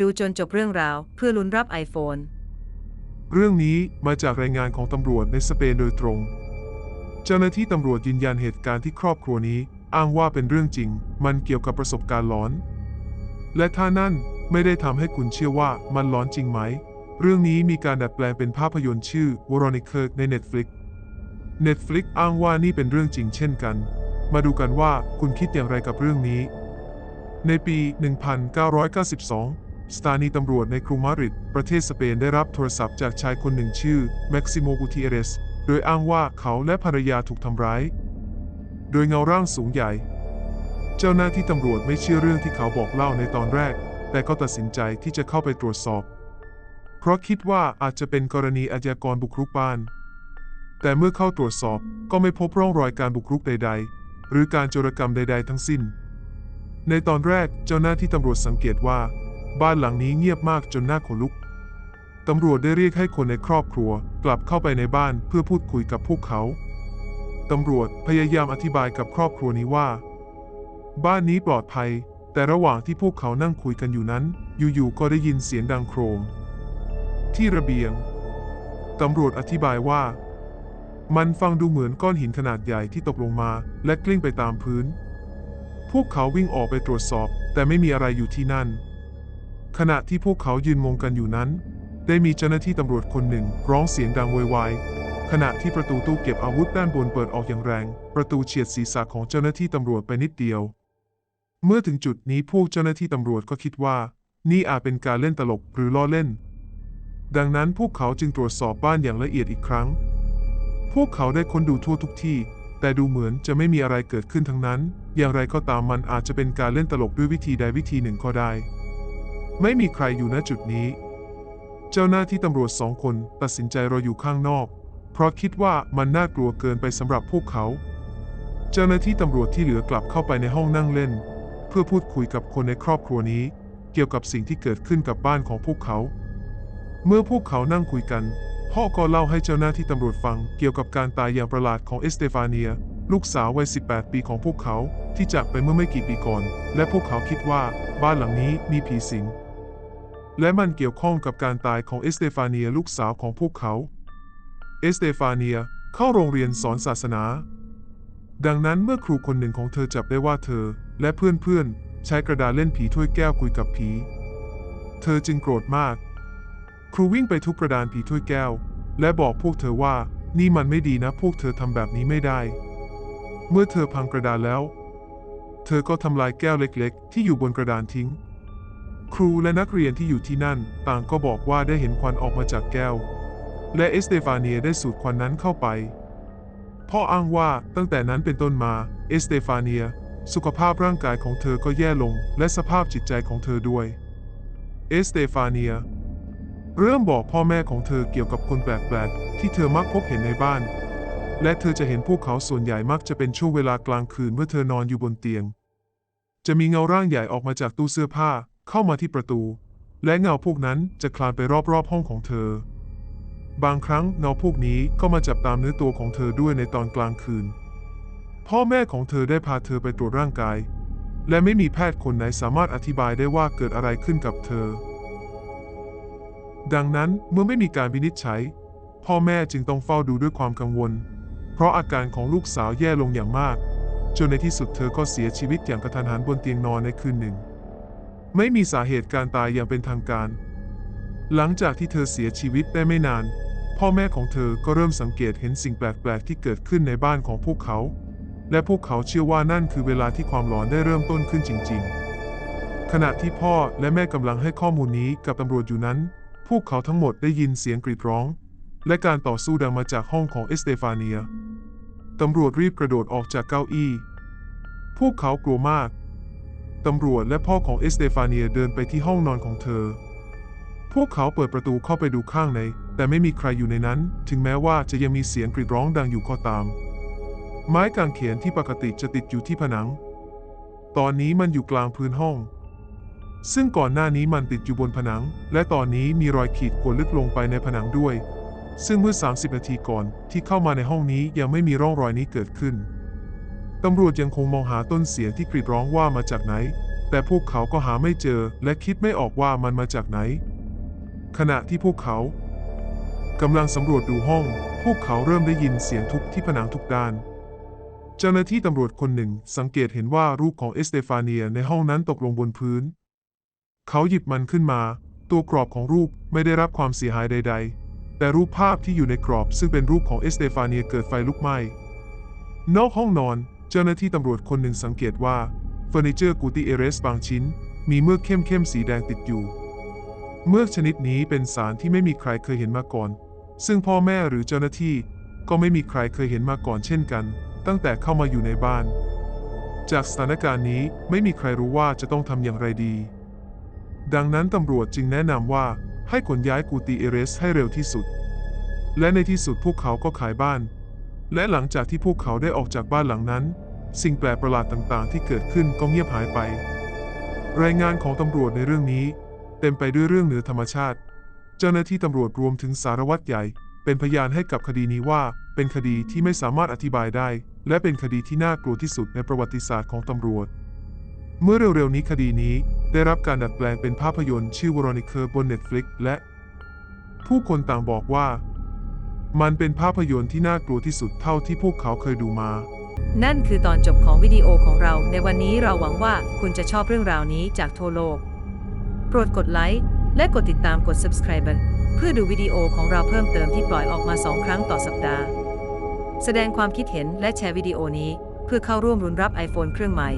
ดูจนจบเรื่องราวเพื่อลุ้นรับ iPhone เรื่องนี้มาจากรายงานของตำรวจในสเปนโดยตรง เจ้าหน้าที่ตำรวจยืนยันเหตุการณ์ที่ครอบครัวนี้อ้างว่าเป็นเรื่องจริง มันเกี่ยวกับประสบการณ์หลอน และถ้านั่นไม่ได้ทำให้คุณเชื่อว่ามันหลอนจริงไหม เรื่องนี้มีการดัดแปลงเป็นภาพยนตร์ชื่อ Veronica ใน Netflix Netflix อ้างว่านี่เป็นเรื่องจริงเช่นกัน มาดูกันว่าคุณคิดอย่างไรกับเรื่องนี้ ในปี 1992 สถานีตำรวจในกรุงมาดริด ประเทศสเปนได้รับโทรศัพท์จากชายคนหนึ่งชื่อแม็กซิโมกูติเอเรส โดยอ้างว่าเขาและภรรยาถูกทำร้าย โดยเงาร่างสูงใหญ่ เจ้าหน้าที่ตำรวจไม่เชื่อเรื่องที่เขาบอกเล่าในตอนแรก แต่ก็ตัดสินใจที่จะเข้าไปตรวจสอบ เพราะคิดว่าอาจจะเป็นกรณีอาชญากรบุกรุกบ้าน แต่เมื่อเข้าตรวจสอบก็ไม่พบร่องรอยการบุกรุกใด ๆ หรือการโจรกรรมใด ๆ ทั้งสิ้น ในตอนแรกเจ้าหน้าที่ตำรวจสังเกตว่า บ้านหลังนี้เงียบมากจนน่าขนลุก ตำรวจได้เรียกให้คนในครอบครัวกลับเข้าไปในบ้านเพื่อพูดคุยกับพวกเขา ตำรวจพยายามอธิบายกับครอบครัวนี้ว่า บ้านนี้ปลอดภัย แต่ระหว่างที่พวกเขานั่งคุยกันอยู่นั้น อยู่ๆก็ได้ยินเสียงดังโครม ที่ระเบียง ตำรวจอธิบายว่า มันฟังดูเหมือนก้อนหินขนาดใหญ่ที่ตกลงมา และกลิ้งไปตามพื้น พวกเขาวิ่งออกไปตรวจสอบ แต่ไม่มีอะไรอยู่ที่นั่น ขณะที่พวกเขายืนมองกันอยู่นั้น ได้มีเจ้าหน้าที่ตำรวจคนหนึ่งร้องเสียงดังโวยวายขณะที่ประตูตู้เก็บอาวุธด้านบนเปิดออกอย่างแรง ประตูเฉียดศีรษะของเจ้าหน้าที่ตำรวจไปนิดเดียว เมื่อถึงจุดนี้พวกเจ้าหน้าที่ตำรวจก็คิดว่า นี่อาจเป็นการเล่นตลกหรือล้อเล่น ดังนั้นพวกเขาจึงตรวจสอบบ้านอย่างละเอียดอีกครั้ง พวกเขาได้ค้นดูทั่วทุกที่ แต่ดูเหมือนจะไม่มีอะไรเกิดขึ้นทั้งนั้น อย่างไรก็ตามมันอาจจะเป็นการเล่นตลกด้วยวิธีใดวิธีหนึ่งก็ได้ ไม่มีใครอยู่ณจุดนี้ เจ้าหน้าที่ตำรวจสองคนตัดสินใจรออยู่ข้างนอก เพราะคิดว่ามันน่ากลัวเกินไปสำหรับพวกเขา เจ้าหน้าที่ตำรวจที่เหลือกลับเข้าไปในห้องนั่งเล่น เพื่อพูดคุยกับคนในครอบครัวนี้ เกี่ยวกับสิ่งที่เกิดขึ้นกับบ้านของพวกเขา เมื่อพวกเขานั่งคุยกัน พ่อก็เล่าให้เจ้าหน้าที่ตำรวจฟังเกี่ยวกับการตายอย่างประหลาดของเอสเตฟาเนียลูกสาววัย 18 ปีของพวกเขาที่จากไปเมื่อไม่กี่ปีก่อน และพวกเขาคิดว่าบ้านหลังนี้มีผีสิง และมันเกี่ยวข้องกับการตายของเอสเตฟาเนียลูกสาวของพวกเขา เอสเตฟาเนียเข้าโรงเรียนสอนศาสนา ดังนั้นเมื่อครูคนหนึ่งของเธอจับได้ว่าเธอ และเพื่อนๆ ใช้กระดาษเล่นผีถ้วยแก้วคุยกับผี เธอจึงโกรธมาก ครูวิ่งไปทุบกระดานผีถ้วยแก้ว และบอกพวกเธอว่านี่มันไม่ดีนะพวกเธอทำแบบนี้ไม่ได้ เมื่อเธอพังกระดานแล้ว เธอก็ทำลายแก้วเล็กๆ ที่อยู่บนกระดานทิ้ง ครูและนักเรียนที่อยู่ที่นั่น ต่างก็บอกว่าได้เห็นควันออกมาจากแก้ว และเอสเตฟาเนียได้สูดควันนั้นเข้าไป พ่ออ้างว่าตั้งแต่นั้นเป็นต้นมาเอสเตฟาเนีย สุขภาพร่างกายของเธอก็แย่ลง และสภาพจิตใจของเธอด้วย เอสเตฟาเนีย เริ่มบอกพ่อแม่ของเธอเกี่ยวกับคนแปลกๆที่เธอมักพบเห็นในบ้าน และเธอจะเห็นพวกเขาส่วนใหญ่มักจะเป็นช่วงเวลากลางคืนเมื่อเธอนอนอยู่บนเตียง จะมีเงาร่างใหญ่ออกมาจากตู้เสื้อผ้า เข้ามาที่ประตู และเงาพวกนั้นจะคลานไปรอบๆห้องของเธอ บางครั้งเงาพวกนี้ก็มาจับตามเนื้อตัวของเธอด้วยในตอนกลางคืน พ่อแม่ของเธอได้พาเธอไปตรวจร่างกาย และไม่มีแพทย์คนไหนสามารถอธิบายได้ว่าเกิดอะไรขึ้นกับเธอ ดังนั้นเมื่อไม่มีการวินิจฉัย พ่อแม่จึงต้องเฝ้าดูด้วยความกังวล เพราะอาการของลูกสาวแย่ลงอย่างมากจนในที่สุดเธอก็เสียชีวิตอย่างกระทันหันบนเตียงนอนในคืนหนึ่ง ไม่มีสาเหตุการตายอย่างเป็นทางการ หลังจากที่เธอเสียชีวิตได้ไม่นาน พ่อแม่ของเธอก็เริ่มสังเกตเห็นสิ่งแปลกๆที่เกิดขึ้นในบ้านของพวกเขา และพวกเขาเชื่อว่านั่นคือเวลาที่ความหลอนได้เริ่มต้นขึ้นจริง ๆ ขณะที่พ่อและแม่กำลังให้ข้อมูลนี้กับตำรวจอยู่นั้น พวกเขาทั้งหมดได้ยินเสียงกรีดร้อง และการต่อสู้ดังมาจากห้องของเอสเตฟาเนียตำรวจรีบกระโดดออกจากเก้าอี้ พวกเขากลัวมาก ตำรวจและพ่อของเอสเตฟาเนียเดินไปที่ห้องนอนของเธอ พวกเขาเปิดประตูเข้าไปดูข้างใน แต่ไม่มีใครอยู่ในนั้น ถึงแม้ว่าจะยังมีเสียงกรีดร้องดังอยู่ก็ตาม ไม้กางเขนที่ปกติจะติดอยู่ที่ผนัง ตอนนี้มันอยู่กลางพื้นห้อง ซึ่งก่อนหน้านี้มันติดอยู่บนผนัง และตอนนี้มีรอยขีดข่วนลึกลงไปในผนังด้วย ซึ่งเมื่อ 30 นาทีก่อนที่เข้ามาในห้องนี้ยังไม่มีร่องรอยนี้เกิดขึ้น ตำรวจยังคงมองหาต้นเสียงที่กรีดร้องว่ามาจากไหน แต่พวกเขาก็หาไม่เจอและคิดไม่ออกว่ามันมาจากไหน ขณะที่พวกเขากำลังสำรวจดูห้อง พวกเขาเริ่มได้ยินเสียงทุบที่ผนังทุกด้าน เจ้าหน้าที่ตำรวจคนหนึ่งสังเกตเห็นว่ารูปของเอสเตฟาเนียในห้องนั้นตกลงบนพื้น เขาหยิบมันขึ้นมา ตัวกรอบของรูปไม่ได้รับความเสียหายใด ๆ แต่รูปภาพที่อยู่ในกรอบซึ่งเป็นรูปของเอสเตฟาเนียเกิดไฟลุกไหม้นอกห้องนอน เจ้าหน้าที่ตำรวจคนหนึ่งสังเกตว่าเฟอร์นิเจอร์กูติเอเรสบางชิ้น มีเมือกเข้มๆสีแดงติดอยู่ เมือกชนิดนี้เป็นสารที่ไม่มีใครเคยเห็นมาก่อน ซึ่งพ่อแม่หรือเจ้าหน้าที่ก็ไม่มีใครเคยเห็นมาก่อนเช่นกัน ตั้งแต่เข้ามาอยู่ในบ้าน จากสถานการณ์นี้ไม่มีใครรู้ว่าจะต้องทำอย่างไรดี ดังนั้นตำรวจจึงแนะนำว่าให้ขนย้ายกูติเอเรสให้เร็วที่สุด และในที่สุดพวกเขาก็ขายบ้าน และหลังจากที่พวกเขาได้ออกจากบ้านหลังนั้น สิ่งแปลกประหลาดต่างๆ ที่เกิดขึ้นก็เงียบหายไป รายงานของตำรวจในเรื่องนี้ เต็มไปด้วยเรื่องเหนือธรรมชาติ เจ้าหน้าที่ตำรวจรวมถึงสารวัตรใหญ่ เป็นพยานให้กับคดีนี้ว่า เป็นคดีที่ไม่สามารถอธิบายได้ และเป็นคดีที่น่ากลัวที่สุดในประวัติศาสตร์ของตำรวจ เมื่อเร็วๆนี้คดีนี้ได้รับการดัดแปลงเป็นภาพยนตร์ชื่อวอร์นิเคอร์บน Netflix และ ผู้คนต่างบอกว่า มันเป็นภาพยนตร์ที่น่ากลัวที่สุดเท่าที่พวกเขาเคยดูมา นั่นคือตอนจบของวิดีโอของเรา ในวันนี้เราหวังว่าคุณจะชอบเรื่องราวนี้จากทั่วโลก โปรดกดไลค์และกดติดตามกด subscribe เพื่อดูวิดีโอของเราเพิ่มเติมที่ปล่อยออกมา 2 ครั้งต่อสัปดาห์ แสดงความคิดเห็นและแชร์วิดีโอนี้ เพื่อเข้าร่วมรุนรับ iPhone เครื่องใหม่